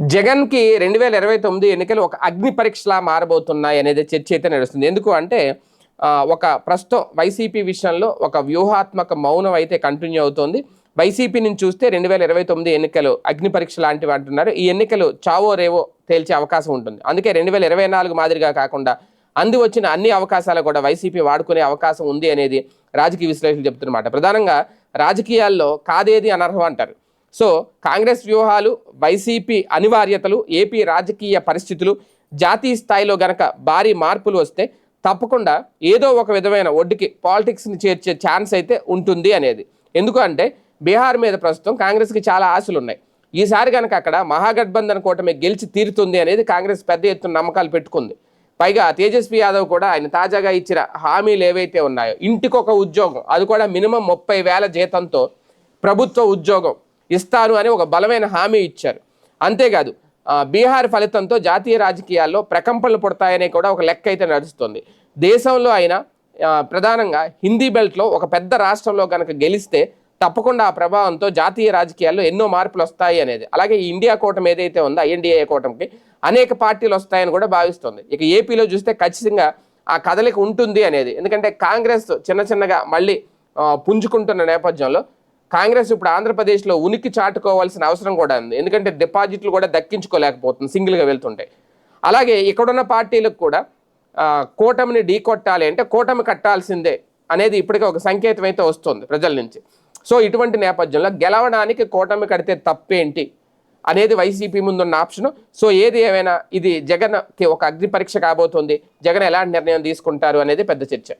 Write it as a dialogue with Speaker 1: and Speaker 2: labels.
Speaker 1: జగన్కి రెండు వేల ఇరవై తొమ్మిది ఎన్నికలు ఒక అగ్ని పరీక్షలా మారబోతున్నాయి అనేది చర్చ అయితే నడుస్తుంది ఎందుకు అంటే ఒక ప్రస్తుతం వైసీపీ విషయంలో ఒక వ్యూహాత్మక మౌనం అయితే కంటిన్యూ అవుతోంది. వైసీపీ నుంచి చూస్తే రెండు వేల ఇరవై తొమ్మిది ఎన్నికలు అగ్ని పరీక్ష లాంటివి అంటున్నారు. ఈ ఎన్నికలు చావో రేవో తేల్చే అవకాశం ఉంటుంది. అందుకే రెండు వేల ఇరవై నాలుగు మాదిరిగా కాకుండా అంది వచ్చిన అన్ని అవకాశాలు కూడా వైసీపీ వాడుకునే అవకాశం ఉంది అనేది రాజకీయ విశ్లేషకులు చెప్తున్నమాట. ప్రధానంగా రాజకీయాల్లో కాదేది అనర్హం అంటారు. సో కాంగ్రెస్ వ్యూహాలు వైసీపీ అనివార్యతలు ఏపీ రాజకీయ పరిస్థితులు జాతీయ స్థాయిలో గనక భారీ మార్పులు వస్తే తప్పకుండా ఏదో ఒక విధమైన ఒడ్డుకి పాలిటిక్స్ని చేర్చే ఛాన్స్ అయితే ఉంటుంది అనేది. ఎందుకు అంటే బీహార్ మీద ప్రస్తుతం కాంగ్రెస్కి చాలా ఆశలు ఉన్నాయి ఈసారి కనుక అక్కడ మహాగఠబంధన్ కూటమి గెలిచి తీరుతుంది అనేది కాంగ్రెస్ పెద్ద ఎత్తున నమ్మకాలు పెట్టుకుంది. పైగా తేజస్వి యాదవ్ కూడా ఆయన తాజాగా ఇచ్చిన హామీలు ఏవైతే ఉన్నాయో ఇంటికొక ఉద్యోగం అది కూడా మినిమం ముప్పై వేల జీతంతో ప్రభుత్వ ఉద్యోగం ఇస్తాను అని ఒక బలమైన హామీ ఇచ్చారు. అంతేకాదు బీహార్ ఫలితంతో జాతీయ రాజకీయాల్లో ప్రకంపనలు పుడతాయనే కూడా ఒక లెక్క అయితే నడుస్తుంది. దేశంలో అయినా ప్రధానంగా హిందీ బెల్ట్లో ఒక పెద్ద రాష్ట్రంలో కనుక గెలిస్తే తప్పకుండా ఆ ప్రభావంతో జాతీయ రాజకీయాల్లో ఎన్నో మార్పులు వస్తాయి అనేది. అలాగే ఈ ఇండియా కూటమి ఏదైతే ఉందో ఎన్డీఏ కూటమికి అనేక పార్టీలు వస్తాయని కూడా భావిస్తుంది. ఇక ఏపీలో చూస్తే ఖచ్చితంగా ఆ కదలిక ఉంటుంది అనేది. ఎందుకంటే కాంగ్రెస్ చిన్న చిన్నగా మళ్ళీ పుంజుకుంటున్న నేపథ్యంలో కాంగ్రెస్ ఇప్పుడు ఆంధ్రప్రదేశ్లో ఉనికి చాటుకోవాల్సిన అవసరం కూడా ఉంది. ఎందుకంటే డిపాజిట్లు కూడా దక్కించుకోలేకపోతుంది సింగిల్గా వెళ్తుంటే. అలాగే ఇక్కడున్న పార్టీలకు కూడా కూటమిని ఢీకొట్టాలి అంటే కూటమి కట్టాల్సిందే అనేది ఇప్పటికే ఒక సంకేతం అయితే వస్తుంది ప్రజల నుంచి. సో ఇటువంటి నేపథ్యంలో గెలవడానికి కూటమి కడితే తప్పేంటి అనేది వైసీపీ ముందున్న ఆప్షన్. సో ఏది ఏమైనా ఇది జగన్కి ఒక అగ్ని పరీక్ష కాబోతుంది. జగన్ ఎలాంటి నిర్ణయం తీసుకుంటారు అనేది పెద్ద చర్చ.